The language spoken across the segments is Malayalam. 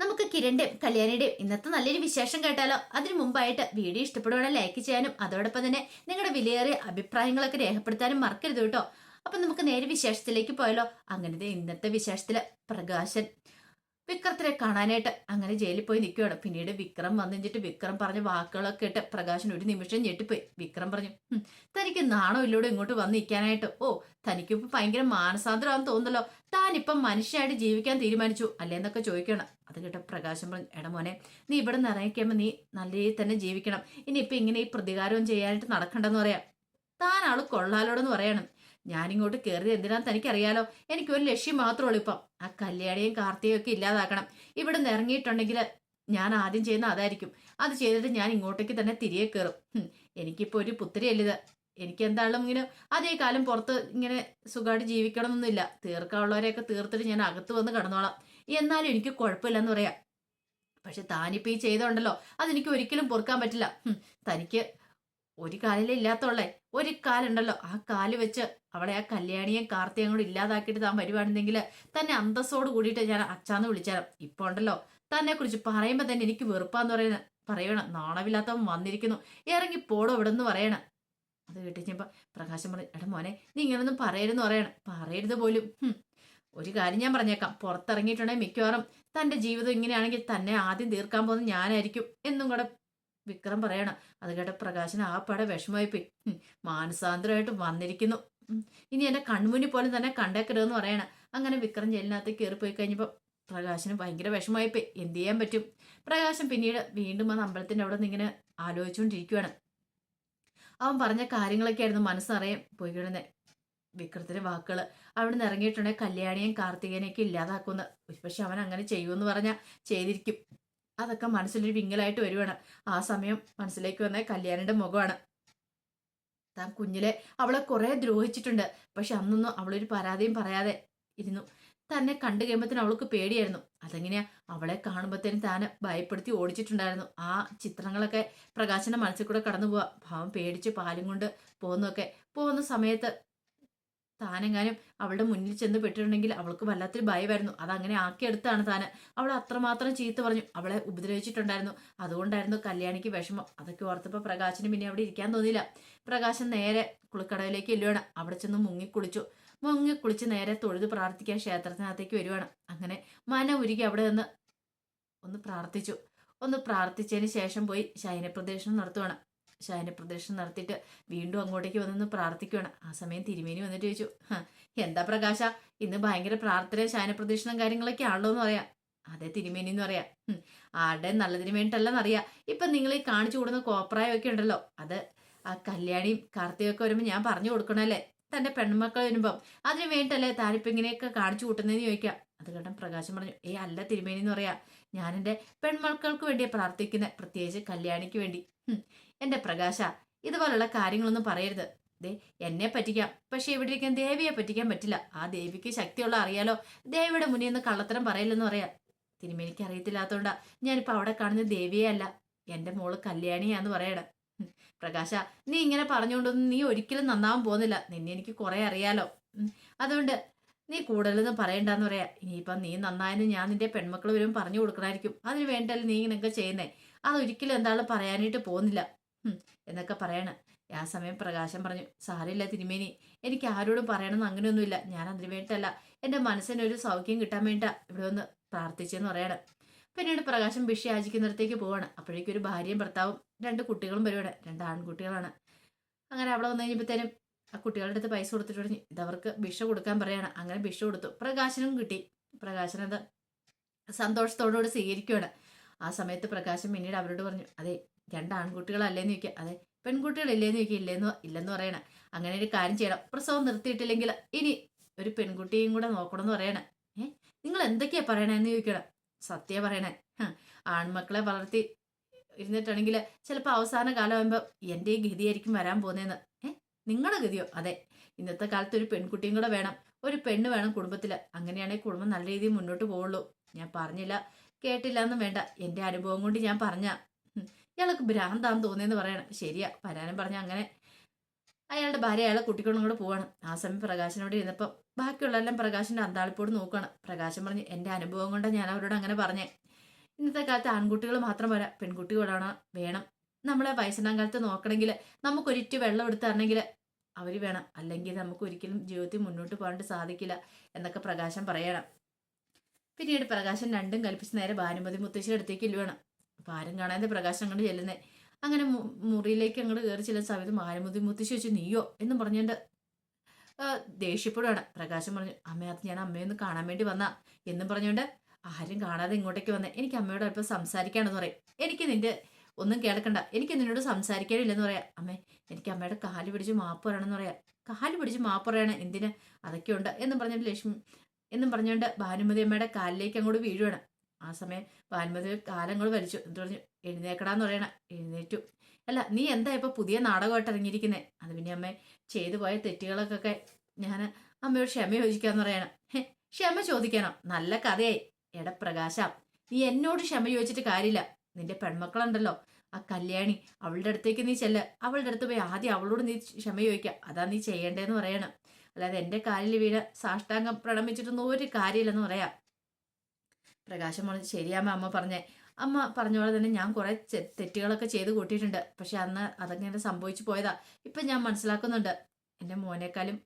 നമുക്ക് കിരണിന്റെയും കല്യാണിയുടെയും ഇന്നത്തെ നല്ലൊരു വിശേഷം കേട്ടാലോ? അതിനു മുമ്പായിട്ട് വീഡിയോ ഇഷ്ടപ്പെടുവാണെങ്കിൽ ലൈക്ക് ചെയ്യാനും അതോടൊപ്പം തന്നെ നിങ്ങളുടെ വിലയേറിയ അഭിപ്രായങ്ങളൊക്കെ രേഖപ്പെടുത്താനും മറക്കരുത് കേട്ടോ. അപ്പൊ നമുക്ക് നേരെ വിശേഷത്തിലേക്ക് പോയാലോ? അങ്ങനത്തെ ഇന്നത്തെ വിശേഷത്തിൽ പ്രകാശൻ. വിക്രത്തിനെ കാണാനായിട്ട്. അങ്ങനെ ജയിലിൽ പോയി നിൽക്കുകയാണ് പിന്നീട് വിക്രം വന്നിട്ട് വിക്രം പറഞ്ഞ വാക്കുകളൊക്കെ ഇട്ട് പ്രകാശൻ ഒരു നിമിഷം ഞെട്ടിപ്പോയി. വിക്രം പറഞ്ഞു തനിക്ക് നാണോ ഇല്ലൂടെ ഇങ്ങോട്ട് വന്ന് നിൽക്കാനായിട്ട്? ഓ തനിക്കിപ്പോ ഭയങ്കര മാനസാന്തരമാണെന്ന് തോന്നുന്നല്ലോ. താനിപ്പം മനുഷ്യനായിട്ട് ജീവിക്കാൻ തീരുമാനിച്ചു അല്ലേന്നൊക്കെ ചോദിക്കണം അത് കേട്ട പ്രകാശം പറഞ്ഞു എടാ മോനെ നീ ഇവിടെ നിന്ന് ഇറങ്ങിക്കുമ്പോൾ നീ നല്ല രീതിയിൽ തന്നെ ജീവിക്കണം. ഇനി ഇപ്പൊ ഇങ്ങനെ ഈ പ്രതികാരവും ചെയ്യാനായിട്ട് നടക്കണ്ടെന്ന് പറയാം. താൻ ആൾ കൊള്ളാലോടെന്ന് പറയണം. ഞാനിങ്ങോട്ട് കയറിയത് എന്തിനാന്ന് തനിക്കറിയാലോ. എനിക്ക് ഒരു ലക്ഷ്യം മാത്രമേ ഉള്ളൂ ഇപ്പം. ആ കല്യാണിയും കാർത്തികയും ഒക്കെ ഇല്ലാതാക്കണം. ഇവിടെ നിന്ന് ഇറങ്ങിയിട്ടുണ്ടെങ്കിൽ ഞാൻ ആദ്യം ചെയ്യുന്ന അതായിരിക്കും. അത് ചെയ്തിട്ട് ഞാൻ ഇങ്ങോട്ടേക്ക് തന്നെ തിരികെ കയറും എനിക്കിപ്പോൾ എനിക്കിപ്പോ ഒരു പുത്തിരിയല്ലിത് എനിക്ക് എന്തായാലും ഇങ്ങനെ അതേ കാലം പുറത്ത് ഇങ്ങനെ സുഖമായിട്ട് ജീവിക്കണമെന്നൊന്നുമില്ല. തീർക്കാനുള്ളവരെയൊക്കെ തീർത്തിട്ട് ഞാൻ അകത്ത് വന്ന് കടന്നോളാം. എന്നാലും എനിക്ക് കുഴപ്പമില്ലെന്ന് പറയാം. പക്ഷെ താനിപ്പോൾ ഈ ചെയ്തോണ്ടല്ലോ അതെനിക്ക് ഒരിക്കലും പൊറുക്കാൻ പറ്റില്ല. തനിക്ക് ഒരു കാലിലെ ഇല്ലാത്തോളെ. ഒരു കാലുണ്ടല്ലോ. ആ കാൽ വെച്ച് അവളെ ആ കല്യാണിയും കാർത്തിയും കൂടെ ഇല്ലാതാക്കിയിട്ട് താൻ വരുവാണെന്നെങ്കിൽ തന്നെ അന്തസ്സോട് കൂടിയിട്ട് ഞാൻ അച്ഛാന്ന് വിളിച്ചാലും ഇപ്പൊ ഉണ്ടല്ലോ. തന്നെ കുറിച്ച് പറയുമ്പോ തന്നെ എനിക്ക് വെറുപ്പാന്ന് പറയുന്ന പറയണം. നാണമില്ലാത്തവൻ വന്നിരിക്കുന്നു. ഇറങ്ങി പോടോ ഇവിടെ നിന്ന് പറയണം. അത് കേട്ടിച്ചപ്പോ പ്രകാശം പറഞ്ഞു എടാ മോനെ നീ ഇങ്ങനൊന്നും പറയരുതെന്ന് പറയണം. പറയരുത് പോലും. ഒരു കാര്യം ഞാൻ പറഞ്ഞേക്കാം. പുറത്തിറങ്ങിയിട്ടുണ്ടെങ്കിൽ മിക്കവാറും തന്റെ ജീവിതം ഇങ്ങനെയാണെങ്കിൽ തന്നെ ആദ്യം തീർക്കാൻ പോകുന്നത് ഞാനായിരിക്കും. എന്നും കൂടെ വിക്രം പറയണം. അത് കേട്ട പ്രകാശൻ ആ പട വിഷമമായി പോയി. മാനസാന്തരമായിട്ട് വന്നിരിക്കുന്നു. ഇനി എന്നെ കൺമുന്നിൽ പോലും തന്നെ കണ്ടേക്കരുതെന്ന് പറയണം. അങ്ങനെ വിക്രം ജയിലിനകത്ത് കയറിപ്പോയി കഴിഞ്ഞപ്പോൾ പ്രകാശന് ഭയങ്കര പോയി എന്ത് ചെയ്യാൻ പറ്റും? പ്രകാശൻ പിന്നീട് വീണ്ടും ആ അമ്പലത്തിന്റെ അവിടെ നിന്ന് ഇങ്ങനെ ആലോചിച്ചുകൊണ്ടിരിക്കുകയാണ് അവൻ പറഞ്ഞ കാര്യങ്ങളൊക്കെ ആയിരുന്നു മനസ്സറിയാൻ പോയി കിടന്നെ. വിക്രത്തിന്റെ വാക്കുകൾ അവിടെ നിന്ന് ഇറങ്ങിയിട്ടുണ്ടെങ്കിൽ കല്യാണിയും കാർത്തികനെയൊക്കെ ഇല്ലാതാക്കുന്ന പക്ഷെ അവൻ അങ്ങനെ ചെയ്യുമെന്ന് പറഞ്ഞാൽ ചെയ്തിരിക്കും. അതൊക്കെ മനസ്സിലൊരു വിങ്ങലായിട്ട് വരുവാണ്. ആ സമയം മനസ്സിലേക്ക് വന്ന കല്യാണിന്റെ മുഖമാണ്. താൻ കുഞ്ഞിലെ അവളെ കുറെ ദ്രോഹിച്ചിട്ടുണ്ട്. പക്ഷെ അന്നൊന്നും അവളൊരു പരാതിയും പറയാതെ ഇരുന്നു. തന്നെ കണ്ടു കഴിയുമ്പത്തിന് അവൾക്ക് പേടിയായിരുന്നു. അതെങ്ങനെയാ? അവളെ കാണുമ്പോഴത്തേനും താൻ ഭയപ്പെടുത്തി ഓടിച്ചിട്ടുണ്ടായിരുന്നു. ആ ചിത്രങ്ങളൊക്കെ പ്രകാശന്റെ മനസ്സിൽ കൂടെ കടന്നു പോവാ ഭാവം പേടിച്ച് പാലും കൊണ്ട് പോകുന്നൊക്കെ പോകുന്ന സമയത്ത് താനെങ്ങാനും അവളുടെ മുന്നിൽ ചെന്ന് പെട്ടിട്ടുണ്ടെങ്കിൽ അവൾക്ക് വല്ലാത്തൊരു ഭയമായിരുന്നു. അതങ്ങനെ ആക്കിയെടുത്താണ് താന്. അവൾ അത്രമാത്രം ചീത്ത പറഞ്ഞു. അവളെ ഉപദ്രവിച്ചിട്ടുണ്ടായിരുന്നു. അതുകൊണ്ടായിരുന്നു കല്യാണിക്ക് വിഷമം. അതൊക്കെ ഓർത്തപ്പോൾ പ്രകാശിന് പിന്നെ അവിടെ ഇരിക്കാൻ തോന്നിയില്ല. പ്രകാശൻ നേരെ കുളിക്കടവിലേക്ക് എല്ലുവാണ് അവിടെ ചെന്ന് മുങ്ങിക്കുളിച്ചു മുങ്ങിക്കുളിച്ച് നേരെ തൊഴുത് പ്രാർത്ഥിക്കാൻ ക്ഷേത്രത്തിനകത്തേക്ക് വരുവാണ്. അങ്ങനെ മന ഉരുകി അവിടെ നിന്ന് ഒന്ന് പ്രാർത്ഥിച്ചു. ഒന്ന് പ്രാർത്ഥിച്ചതിന് ശേഷം പോയി ശയനപ്രദക്ഷിണം നടത്തുവാണ്. ശയനപ്രദക്ഷിണം നടത്തിയിട്ട് വീണ്ടും അങ്ങോട്ടേക്ക് വന്നൊന്ന് പ്രാർത്ഥിക്കുവാണ്. ആ സമയം തിരുമേനി വന്നിട്ട് ചോദിച്ചു എന്താ പ്രകാശ? ഇന്ന് ഭയങ്കര പ്രാർത്ഥന ശയന പ്രദർശനം കാര്യങ്ങളൊക്കെ ആണല്ലോ എന്ന് പറയാം. അതെ തിരുമേനി എന്ന് പറയാം. ആടെ നല്ലതിന് അറിയാം. ഇപ്പൊ നിങ്ങൾ ഈ കാണിച്ചു കൂടുന്ന കോപ്രായമൊക്കെ ഉണ്ടല്ലോ അത് ആ കല്യാണിയും കാർത്തികയൊക്കെ വരുമ്പോൾ ഞാൻ പറഞ്ഞു കൊടുക്കണല്ലേ തന്റെ പെൺമക്കൾ വരുമ്പം അതിന് വേണ്ടിട്ടല്ലേ താരിപ്പ് ഇങ്ങനെയൊക്കെ കാണിച്ചു കൂട്ടുന്നതെന്ന് ചോദിക്കാം. അത് കേട്ടൻ പ്രകാശം പറഞ്ഞു ഏ അല്ല തിരുമേനി എന്ന് പറയാ. ഞാൻ എന്റെ പെൺമക്കൾക്ക് വേണ്ടിയാ പ്രാർത്ഥിക്കുന്നത് പ്രത്യേകിച്ച് കല്യാണിക്ക് വേണ്ടി. എന്റെ പ്രകാശ ഇതുപോലുള്ള കാര്യങ്ങളൊന്നും പറയരുത്. ദേ എന്നെ പറ്റിക്കാം. പക്ഷെ ഇവിടെ ഇരിക്കാൻ ദേവിയെ പറ്റിക്കാൻ പറ്റില്ല. ആ ദേവിക്ക് ശക്തിയുള്ള അറിയാലോ. ദേവിയുടെ മുന്നിൽ നിന്ന് കള്ളത്തരം പറയില്ലെന്ന് പറയാം. തിരുമേനിക്ക് അറിയത്തില്ലാത്തോണ്ടാ ഞാനിപ്പോ അവിടെ കാണുന്ന ദേവിയെ അല്ല എന്റെ മോൾ കല്യാണിയാന്ന് പറയണം. പ്രകാശ നീ ഇങ്ങനെ പറഞ്ഞുകൊണ്ടൊന്നും നീ ഒരിക്കലും നന്നാവാൻ പോകുന്നില്ല. നിന്നെ എനിക്ക് കുറെ അറിയാലോ. അതുകൊണ്ട് നീ കൂടുതലൊന്നും പറയണ്ടെന്ന് പറയാ. ഇനിയിപ്പം നീ നന്നായെന്ന് ഞാൻ നിന്റെ പെൺമക്കൾ വരും പറഞ്ഞു കൊടുക്കണമായിരിക്കും അതിന് വേണ്ടല്ലേ നീ ഇങ്ങനെയൊക്കെ ചെയ്യുന്നേ? അതൊരിക്കലും എന്താണ് പറയാനായിട്ട് പോകുന്നില്ല. എന്നൊക്കെ പറയണ. ആ സമയം പ്രകാശം പറഞ്ഞു സാരമില്ല തിരുമേനി എനിക്ക് ആരോടും പറയണമെന്ന് അങ്ങനെയൊന്നുമില്ല. ഞാൻ അതിന് വേണ്ടിയിട്ടല്ല. എന്റെ മനസ്സിനൊരു സൗഖ്യം കിട്ടാൻ വേണ്ടിയിട്ടാ ഇവിടെ ഒന്ന് പ്രാർത്ഥിച്ചെന്ന് പറയണം. പിന്നീട് പ്രകാശം ഭിഷി യാചിക്കുന്നിടത്തേക്ക് പോവാണ്. അപ്പോഴേക്കും ഒരു ഭാര്യയും ഭർത്താവും രണ്ട് കുട്ടികളും വരുവാണ്. രണ്ട് ആൺകുട്ടികളാണ്. അങ്ങനെ അവിടെ വന്നു കഴിഞ്ഞപ്പോഴത്തേനും ആ കുട്ടികളുടെ അടുത്ത് പൈസ കൊടുത്തിട്ട് പറഞ്ഞു ഇതവർക്ക് ഭിക്ഷ കൊടുക്കാൻ പറയാണ്. അങ്ങനെ ഭിക്ഷ കൊടുത്തു. പ്രകാശനും കിട്ടി. പ്രകാശനത് സന്തോഷത്തോടുകൂടി സ്വീകരിക്കുകയാണ് ആ സമയത്ത് പ്രകാശം പിന്നീട് അവരോട് പറഞ്ഞു അതെ രണ്ട് ആൺകുട്ടികളല്ലേന്ന് ചോദിക്കുക. അതെ പെൺകുട്ടികളില്ലേന്ന് ചോദിക്കുക. ഇല്ലെന്ന് ഇല്ലെന്ന് പറയണ. അങ്ങനെ ഒരു കാര്യം ചെയ്യണം. പ്രസവം നിർത്തിയിട്ടില്ലെങ്കിൽ ഇനി ഒരു പെൺകുട്ടിയും കൂടെ നോക്കണമെന്ന് പറയണ. ഏ നിങ്ങൾ എന്തൊക്കെയാ പറയണേന്ന് ചോദിക്കണം. സത്യ പറയണേ. ആൺമക്കളെ വളർത്തി ഇരുന്നിട്ടാണെങ്കിൽ ചിലപ്പോൾ അവസാന കാലമാകുമ്പോൾ എന്റെ ഈ ഗതിയായിരിക്കും വരാൻ പോകുന്നതെന്ന് ഏ നിങ്ങളുടെ ഗതിയോ? അതെ ഇന്നത്തെ കാലത്ത് ഒരു പെൺകുട്ടിയും കൂടെ വേണം. ഒരു പെണ്ണ് വേണം കുടുംബത്തിൽ അങ്ങനെയാണെങ്കിൽ കുടുംബം നല്ല രീതിയിൽ മുന്നോട്ട് പോവുള്ളൂ. ഞാൻ പറഞ്ഞില്ല. കേട്ടില്ല എന്നും വേണ്ട. എന്റെ അനുഭവം കൊണ്ട് ഞാൻ പറഞ്ഞ ഇയാൾക്ക് ഭ്രാന്താന്ന് തോന്നിയെന്ന് പറയണം. ശരിയാ പരാനം പറഞ്ഞ അങ്ങനെ. അയാളുടെ ഭാര്യ അയാളെ കുട്ടികളും കൂടെ പോവാണ്. ആ സമയം പ്രകാശനോട് ഇരുന്നപ്പം ബാക്കിയുള്ളതെല്ലാം പ്രകാശിന്റെ അന്താളിപ്പോട് നോക്കുകയാണ് പ്രകാശം പറഞ്ഞ് എന്റെ അനുഭവം കൊണ്ട് ഞാൻ അവരോട് അങ്ങനെ പറഞ്ഞേ. ഇന്നത്തെ കാലത്ത് ആൺകുട്ടികൾ മാത്രം പോരാ പെൺകുട്ടികളാണ് വേണം. നമ്മളെ വയസ്സനാം കാലത്ത് നോക്കണമെങ്കിൽ നമുക്കൊരിറ്റ് വെള്ളം എടുത്ത് തരണമെങ്കിൽ അവർ വേണം. അല്ലെങ്കിൽ നമുക്ക് ഒരിക്കലും ജീവിതത്തിൽ മുന്നോട്ട് പോകാണ്ട് സാധിക്കില്ല എന്നൊക്കെ പ്രകാശം പറയണം. പിന്നീട് പ്രകാശം രണ്ടും കൽപ്പിച്ച് നേരെ ഭാനുമതി മുത്തശ്ശിയുടെ അടുത്തേക്ക് ഇല്ലുവേണം അപ്പം ആരും കാണാതെ പ്രകാശം അങ്ങോട്ട് ചെല്ലുന്നേ. അങ്ങനെ മുറിയിലേക്ക് അങ്ങോട്ട് കയറി ചെല്ലുന്ന സമയത്ത് ഭാനുമതി മുത്തശ്ശി വെച്ച് നീയോ? എന്നും പറഞ്ഞുകൊണ്ട് ആ, ദേഷ്യപ്പെടുവാണ്. പ്രകാശം പറഞ്ഞു അമ്മ അത് ഞാൻ അമ്മയൊന്ന് കാണാൻ വേണ്ടി വന്നാ. എന്നും പറഞ്ഞുകൊണ്ട് ആരും കാണാതെ ഇങ്ങോട്ടേക്ക് വന്നേ. എനിക്ക് അമ്മയോട് അല്പം സംസാരിക്കാണെന്ന് പറയും. എനിക്ക് നിന്റെ ഒന്നും കേൾക്കണ്ട. എനിക്ക് നിന്നോട് സംസാരിക്കാനില്ലെന്ന് പറയാം. അമ്മേ എനിക്ക് അമ്മയുടെ കാൽ പിടിച്ച് മാപ്പ് പറയണമെന്ന് പറയാം. കാൽ പിടിച്ച് മാപ്പ് പറയണം? എന്തിന്? അതൊക്കെ ഉണ്ട് എന്നും പറഞ്ഞിട്ട് ലക്ഷ്മി എന്നും പറഞ്ഞുകൊണ്ട് ഭാനുമതി അമ്മയുടെ കാലിലേക്ക് അങ്ങോട്ട് വീഴുവാണ്. ആ സമയം ഭാനുമതി കാലങ്ങൾ വലിച്ചു. എന്ന് പറഞ്ഞു? എഴുന്നേക്കടാന്ന് പറയണ. എഴുന്നേറ്റു. അല്ല നീ എന്താ ഇപ്പൊ പുതിയ നാടകമായിട്ട് ഇറങ്ങിയിരിക്കുന്നേ? അത് പിന്നെ അമ്മ ചെയ്തു പോയ തെറ്റുകളൊക്കെ ഞാൻ അമ്മയോട് ക്ഷമ ചോദിക്കാന്ന് പറയണം. ക്ഷമ ചോദിക്കണം. നല്ല കഥയായി. എട പ്രകാശ നീ എന്നോട് ക്ഷമ ചോദിച്ചിട്ട് കാര്യമില്ല. നിന്റെ പെൺമക്കളുണ്ടല്ലോ. ആ കല്യാണി അവളുടെ അടുത്തേക്ക് നീ ചെല്ല്. അവളുടെ അടുത്ത് പോയി ആദ്യം അവളോട് നീ ക്ഷമ ചോദിക്കുക അതാ നീ ചെയ്യേണ്ടതെന്ന് പറയണം. അല്ലാതെ എന്റെ കാലിൽ വീണ് സാഷ്ടാംഗം പ്രണമിച്ചിട്ടൊന്നും ഒരു കാര്യമില്ലെന്ന് പറയാം. പ്രകാശം പറഞ്ഞു ശരിയാമ്മ അമ്മ പറഞ്ഞേ അമ്മ പറഞ്ഞ പോലെ തന്നെ ഞാൻ കുറെ തെറ്റുകളൊക്കെ ചെയ്ത് കൂട്ടിയിട്ടുണ്ട്. പക്ഷെ അന്ന് അതങ്ങനെ സംഭവിച്ചു പോയതാ. ഇപ്പൊ ഞാൻ മനസ്സിലാക്കുന്നുണ്ട്. എന്റെ മോനേക്കാളും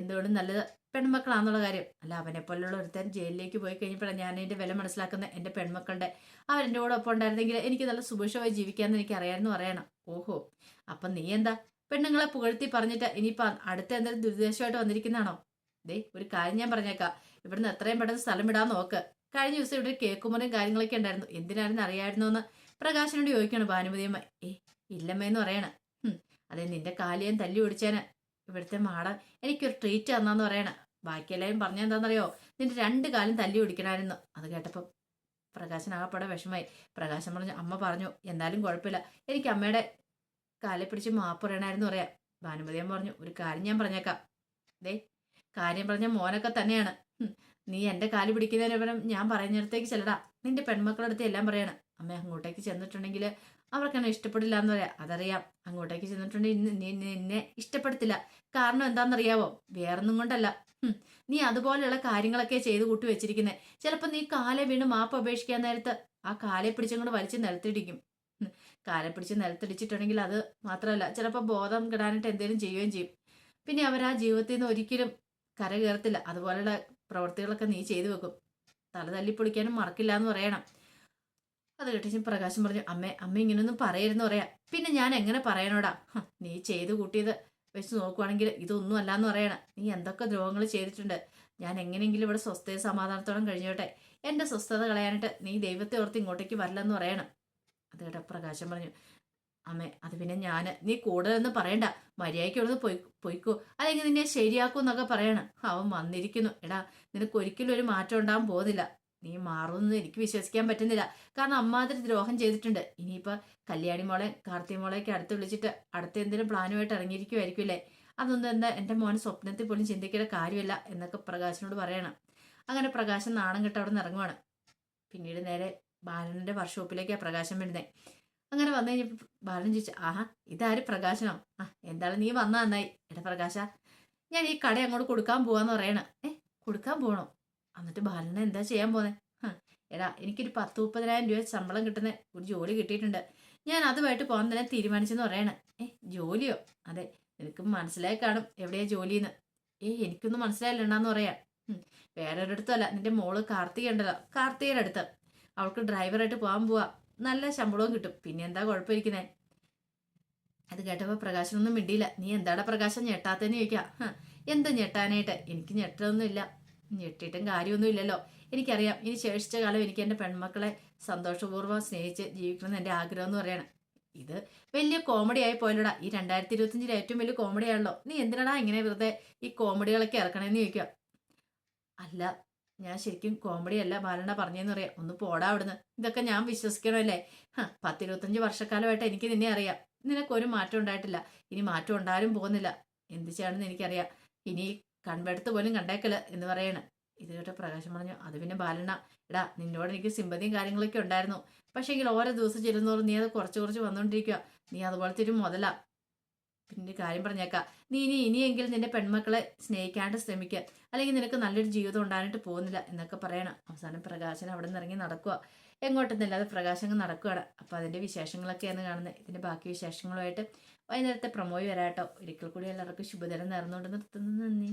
എന്തുകൊണ്ടും നല്ലത് പെൺമക്കളാന്നുള്ള കാര്യം. അല്ല അവനെ പോലുള്ള ഒരുത്തൻ ജയിലിലേക്ക് പോയി കഴിഞ്ഞപ്പോഴാണ് ഞാൻ എന്റെ വില മനസ്സിലാക്കുന്ന എന്റെ പെൺമക്കളുടെ. അവരെന്റെ കൂടെ ഒപ്പം ഉണ്ടായിരുന്നെങ്കിൽ എനിക്ക് നല്ല സുഭിക്ഷമായി ജീവിക്കാമെന്ന് എനിക്ക് അറിയാമെന്ന് പറയണം. ഓഹോ അപ്പം നീ എന്താ പെണ്ണുങ്ങളെ പുകഴ്ത്തി പറഞ്ഞിട്ട് ഇനിയിപ്പോൾ അടുത്ത എന്തെങ്കിലും ദുരുദ്ദേശമായിട്ട് വന്നിരിക്കുന്നതാണോ? ദേ ഒരു കാര്യം ഞാൻ പറഞ്ഞേക്കാം. ഇവിടുന്ന് എത്രയും പെട്ടെന്ന് സ്ഥലം വിടാൻ നോക്ക്. കഴിഞ്ഞ ദിവസം ഇവിടെ കേക്കുമുറയും കാര്യങ്ങളൊക്കെ ഉണ്ടായിരുന്നു. എന്തിനായിരുന്നു അറിയായിരുന്നു എന്ന് പ്രകാശനോട് ചോദിക്കണം ഭാനുമതിയമ്മ ഏ ഇല്ലമ്മയെന്ന് പറയണ. അതെ നിന്റെ കാലിയം തല്ലി ഓടിച്ചാന്. ഇവിടുത്തെ മാട എനിക്കൊരു ട്രീറ്റ് തന്നാന്ന് പറയണ. ബാക്കിയെല്ലാവരും പറഞ്ഞെന്താണെന്നറിയോ നിന്റെ രണ്ട് കാലും തല്ലി ഓടിക്കണമായിരുന്നു അത് കേട്ടപ്പം പ്രകാശൻ ആകപ്പെടെ വിഷമായി പ്രകാശൻ പറഞ്ഞു അമ്മ പറഞ്ഞു എന്തായാലും കുഴപ്പമില്ല. എനിക്ക് അമ്മയുടെ കാലെ പിടിച്ച് മാപ്പ് പറയണമായിരുന്നു പറയാം. ഞാൻ പറഞ്ഞു ഒരു കാര്യം ഞാൻ പറഞ്ഞേക്കാം. ദേ കാര്യം പറഞ്ഞ മോനൊക്കെ തന്നെയാണ്. നീ എന്റെ കാൽ പിടിക്കുന്നതിന് പകരം ഞാൻ പറയുന്നിടത്തേക്ക് ചെല്ലടാ. നിന്റെ പെൺമക്കളുടെ അടുത്ത് എല്ലാം പറയണം. അമ്മ അങ്ങോട്ടേക്ക് ചെന്നിട്ടുണ്ടെങ്കിൽ അവർക്കെന്നെ ഇഷ്ടപ്പെടില്ല എന്ന് പറയാം. അതറിയാം. അങ്ങോട്ടേക്ക് ചെന്നിട്ടുണ്ടെങ്കിൽ നിന്നെ ഇഷ്ടപ്പെടത്തില്ല. കാരണം എന്താണെന്നറിയാവോ? വേറൊന്നും കൊണ്ടല്ല. നീ അതുപോലെയുള്ള കാര്യങ്ങളൊക്കെ ചെയ്ത് കൂട്ടി വെച്ചിരിക്കുന്നത് ചിലപ്പോൾ നീ കാലെ വീണ് മാപ്പ് അപേക്ഷിക്കാൻ നേരത്ത് ആ കാലെ പിടിച്ചങ്ങോട്ട് വലിച്ച് നിലത്തിടിക്കും. കാലെ പിടിച്ച് നിലത്തിടിച്ചിട്ടുണ്ടെങ്കിൽ അത് മാത്രമല്ല ചിലപ്പോൾ ബോധം കിടാനായിട്ട് എന്തെങ്കിലും ചെയ്യുകയും ചെയ്യും. പിന്നെ അവർ ആ ജീവിതത്തിൽ നിന്ന് ഒരിക്കലും കര കയറത്തില്ല. അതുപോലെയുള്ള പ്രവൃത്തികളൊക്കെ നീ ചെയ്തു വെക്കും. തല തല്ലിപ്പൊളിക്കാനും മറക്കില്ല എന്ന് പറയണം. അത് കേട്ടിച്ച് പ്രകാശം പറഞ്ഞു അമ്മേ അമ്മ ഇങ്ങനൊന്നും പറയരുന്ന് പറയാം. പിന്നെ ഞാൻ എങ്ങനെ പറയണോടാ? നീ ചെയ്ത് കൂട്ടിയത് വെച്ച് നോക്കുവാണെങ്കിൽ ഇതൊന്നും അല്ലാന്ന് പറയണം. നീ എന്തൊക്കെ ദ്രോഹങ്ങൾ ചെയ്തിട്ടുണ്ട്? ഞാൻ എങ്ങനെയെങ്കിലും ഇവിടെ സ്വസ്ഥത സമാധാനത്തോടെ കഴിഞ്ഞോട്ടെ. എന്റെ സ്വസ്ഥത കളയാനായിട്ട് നീ ദൈവത്തെ ഓർത്ത് ഇങ്ങോട്ടേക്ക് വരില്ലെന്ന് പറയണം. അത് കേട്ട പ്രകാശം പറഞ്ഞു അമ്മേ അത് പിന്നെ ഞാൻ നീ കൂടുതലൊന്നും പറയണ്ട. മര്യാദയ്ക്ക് ഇവിടുന്ന് പോയി പൊയ്ക്കോ. അല്ലെങ്കിൽ നിന്നെ ശരിയാക്കൂ എന്നൊക്കെ പറയണം. അവൻ വന്നിരിക്കുന്നു. എടാ നിനക്ക് ഒരിക്കലും ഒരു മാറ്റം ഉണ്ടാകാൻ പോകുന്നില്ല. നീ മാറുമെന്ന് എനിക്ക് വിശ്വസിക്കാൻ പറ്റുന്നില്ല. കാരണം അമ്മാതിരി ദ്രോഹം ചെയ്തിട്ടുണ്ട്. ഇനിയിപ്പോൾ കല്യാണി മോളെ കാർത്തിക മോളെയൊക്കെ അടുത്ത് വിളിച്ചിട്ട് അടുത്ത എന്തെങ്കിലും പ്ലാനുമായിട്ട് ഇറങ്ങിയിരിക്കുമായിരിക്കുമല്ലേ അതൊന്നും എന്താ എന്റെ മോൻ സ്വപ്നത്തിൽ പോലും ചിന്തിക്കേണ്ട കാര്യമില്ല എന്നൊക്കെ പ്രകാശനോട് പറയണം. അങ്ങനെ പ്രകാശം നാണം കെട്ട് അവിടെ നിന്ന് ഇറങ്ങുവാണ്. പിന്നീട് നേരെ ബാലന്റെ വർക്ക്ഷോപ്പിലേക്കാണ് പ്രകാശം വരുന്നത് അങ്ങനെ വന്നു കഴിഞ്ഞപ്പോൾ ബാലൻ ചോദിച്ചു ആഹാ ഇതാര് പ്രകാശനോ ആ എന്താണ് നീ വന്നാ നന്നായി. എടാ പ്രകാശ ഞാൻ ഈ കട അങ്ങോട്ട് കൊടുക്കാൻ പോവാന്ന് പറയണ. ഏ കൊടുക്കാൻ പോകണോ എന്നിട്ട് ബാലനെ എന്താ ചെയ്യാൻ പോന്നെ? എടാ എനിക്കൊരു പത്ത് മുപ്പതിനായിരം രൂപ ശമ്പളം കിട്ടുന്ന ഒരു ജോലി കിട്ടിയിട്ടുണ്ട്. ഞാൻ അതുമായിട്ട് പോകാൻ തന്നെ തീരുമാനിച്ചെന്ന് പറയണ. ഏ ജോലിയോ? അതെ നിനക്ക് മനസ്സിലായി കാണും എവിടെയാ ജോലിന്ന്. ഏ എനിക്കൊന്നും മനസ്സിലായില്ലണ്ടെന്ന് പറയാം. വേറെ അല്ല നിന്റെ മോൾ കാർത്തിക ഉണ്ടല്ലോ കാർത്തികയുടെ അടുത്ത്. അവൾക്ക് ഡ്രൈവറായിട്ട് പോകാൻ പോവാ. നല്ല ശമ്പളവും കിട്ടും. പിന്നെ എന്താ കുഴപ്പമിരിക്കുന്നേ? അത് കേട്ടപ്പോൾ പ്രകാശനൊന്നും മിണ്ടിയില്ല. നീ എന്താണ് പ്രകാശം ഞെട്ടാത്തന്നെ ചോദിക്കാം? എന്താ ഞെട്ടാനായിട്ട്. എനിക്ക് ഞെട്ടൊന്നുമില്ല ഞെട്ടിയിട്ടും കാര്യമൊന്നും ഇല്ലല്ലോ എനിക്കറിയാം. ഇനി ശേഷിച്ച കാലം എനിക്ക് എന്റെ പെൺമക്കളെ സന്തോഷപൂർവം സ്നേഹിച്ച് ജീവിക്കണമെന്ന് എന്റെ ആഗ്രഹം എന്ന് പറയണം. ഇത് വലിയ കോമഡി ആയി പോലടാ ഈ രണ്ടായിരത്തി ഇരുപത്തിയഞ്ചിലെ ഏറ്റവും വലിയ കോമഡിയാണല്ലോ നീ എന്തിനാടാ ഇങ്ങനെ വെറുതെ ഈ കോമഡികളൊക്കെ ഇറക്കണമെന്ന് ചോദിക്കുക അല്ല ഞാൻ ശരിക്കും കോമഡി അല്ല ബാലണ്ണ പറഞ്ഞെന്ന് പറയാം. ഒന്ന് പോടാ അവിടുന്ന്. ഇതൊക്കെ ഞാൻ വിശ്വസിക്കണമല്ലേ? പത്തിരുപത്തഞ്ച് വർഷക്കാലമായിട്ട് എനിക്ക് നിന്നെ അറിയാം. നിനക്കൊരു മാറ്റം ഉണ്ടായിട്ടില്ല. ഇനി മാറ്റം ഉണ്ടാരും പോകുന്നില്ല. എന്ത് ചെയ്യണമെന്ന് എനിക്കറിയാം. ഇനി കൺവെടുത്ത് പോലും കണ്ടേക്കൽ എന്ന് പറയണ്. ഇത് കേട്ട പ്രകാശം പറഞ്ഞു അത് പിന്നെ ബാലണ്ണ. എടാ നിന്നോട് എനിക്ക് സിമ്പതിയും കാര്യങ്ങളൊക്കെ ഉണ്ടായിരുന്നു. പക്ഷേ എങ്കിൽ ഓരോ ദിവസം ചെല്ലുന്നോറും നീ അത് കുറച്ച് കുറച്ച് വന്നുകൊണ്ടിരിക്കുക നീ അതുപോലത്തെ ഒരു മുതലാ. പിന്നെ കാര്യം പറഞ്ഞേക്കാം. നീ ഇനി ഇനിയെങ്കിലും നിന്റെ പെൺമക്കളെ സ്നേഹിക്കാണ്ട് ശ്രമിക്കുക അല്ലെങ്കിൽ നിനക്ക് നല്ലൊരു ജീവിതം ഉണ്ടായിട്ട് പോകുന്നില്ല എന്നൊക്കെ പറയണം. അവസാനം പ്രകാശൻ അവിടെ നിന്ന് ഇറങ്ങി നടക്കുക എങ്ങോട്ടൊന്നുമില്ലാതെ പ്രകാശങ്ങൾ നടക്കുകയാണ് അപ്പോൾ അതിന്റെ വിശേഷങ്ങളൊക്കെയാണ് കാണുന്നത് ഇതിന്റെ ബാക്കി വിശേഷങ്ങളുമായിട്ട് വൈകുന്നേരത്തെ പ്രമോയ് വരാട്ടോ. ഒരിക്കൽ കൂടി എല്ലാവർക്കും ശുഭദിനം നേർന്നുകൊണ്ട് നിർത്തുന്നു. നന്ദി.